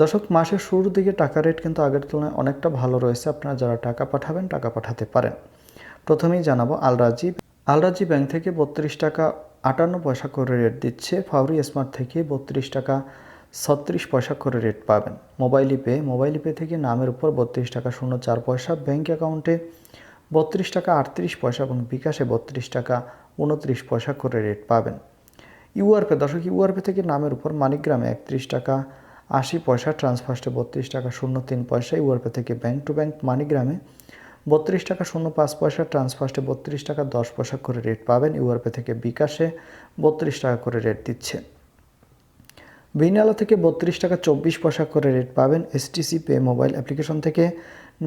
দর্শক, মাসের শুরুর দিকে টাকা রেট কিন্তু আগের তুলনায় অনেকটা ভালো রয়েছে। আপনারা যারা টাকা পাঠাবেন, টাকা পাঠাতে পারেন। প্রথমেই জানাব, আলরাজি আলরাজি ব্যাংক থেকে বত্রিশ টাকা আটান্ন পয়সা করে রেট দিচ্ছে। ফাউরি স্মার্ট থেকে বত্রিশ টাকা ছত্রিশ পয়সা করে রেট পাবেন। মোবাইল পে মোবাইল পে থেকে নামের উপর বত্রিশ টাকা শূন্য চার পয়সা। ব্যাংক অ্যাকাউন্টে বত্রিশ টাকা আটত্রিশ পয়সা এবং বিকাশে বত্রিশ টাকা উনত্রিশ পয়সা করে রেট পাবেন। ইউআরপে, দর্শক, ইউআরপে থেকে নামের উপর মানিকগ্রামে একত্রিশ টাকা আশি পয়সা ট্রান্সফার্স্টে বত্রিশ টাকা শূন্য তিন পয়সা ইউআরপে থেকে ব্যাংক টু ব্যাংক মানিগ্রামে বত্রিশ টাকা শূন্য পাঁচ পয়সা ট্রান্সফার্স্টে বত্রিশ টাকা দশ পয়সা করে রেট পাবেন। ইউআরপে থেকে বিকাশে বত্রিশ টাকা করে রেট দিচ্ছে। বিনালা থেকে বত্রিশ টাকা চব্বিশ পয়সা করে রেট পাবেন। এসটিসি পে মোবাইল অ্যাপ্লিকেশন থেকে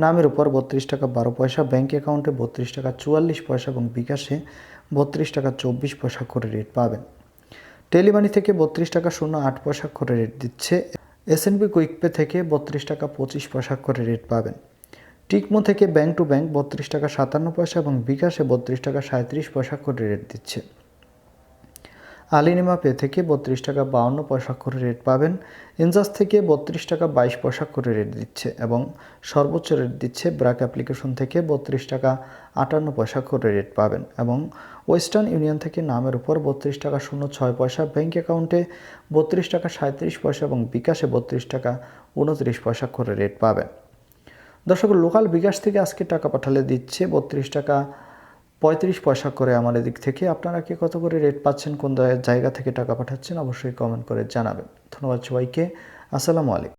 নামের উপর বত্রিশ টাকা বারো পয়সা ব্যাঙ্ক অ্যাকাউন্টে বত্রিশ টাকা চুয়াল্লিশ পয়সা এবং বিকাশে বত্রিশ টাকা চব্বিশ পয়সা করে রেট পাবেন। টেলিমানি থেকে বত্রিশ টাকা শূন্য আট পয়সা করে রেট দিচ্ছে। এসএনবি কুইকপে থেকে বত্রিশ টাকা পঁচিশ পয়সা করে রেট পাবেন। টিকমো থেকে ব্যাংক টু ব্যাংক বত্রিশ টাকা সাতান্ন পয়সা এবং বিকাশে বত্রিশ টাকা সাঁত্রিশ পয়সা করে রেট দিচ্ছে। আলিনিমা পে থেকে বত্রিশ টাকা বাউন্ন পয়সা করে রেট পাবেন। ইনজাস থেকে বত্রিশ টাকা বাইশ পয়সা করে রেট দিচ্ছে এবং সর্বোচ্চ রেট দিচ্ছে ব্রাক অ্যাপ্লিকেশন থেকে বত্রিশ টাকা আটান্ন পয়সা করে রেট পাবেন এবং ওয়েস্টার্ন ইউনিয়ন থেকে নামের উপর বত্রিশ টাকা শূন্য ছয় পয়সা ব্যাঙ্ক অ্যাকাউন্টে বত্রিশ টাকা সাঁত্রিশ পয়সা এবং বিকাশে বত্রিশ টাকা উনত্রিশ পয়সা করে রেট পাবেন। দর্শক, লোকাল বিকাশ থেকে আজকে টাকা পাঠালে দিচ্ছে বত্রিশ টাকা পঁয়ত্রিশ পয়সা করে আমার এদিক থেকে আপনারা কি কত করে রেট পাচ্ছেন, কোন জায়গা থেকে টাকা পাঠাচ্ছেন, অবশ্যই কমেন্ট করে জানাবেন। ধন্যবাদ সবাইকে। আসসালামু আলাইকুম।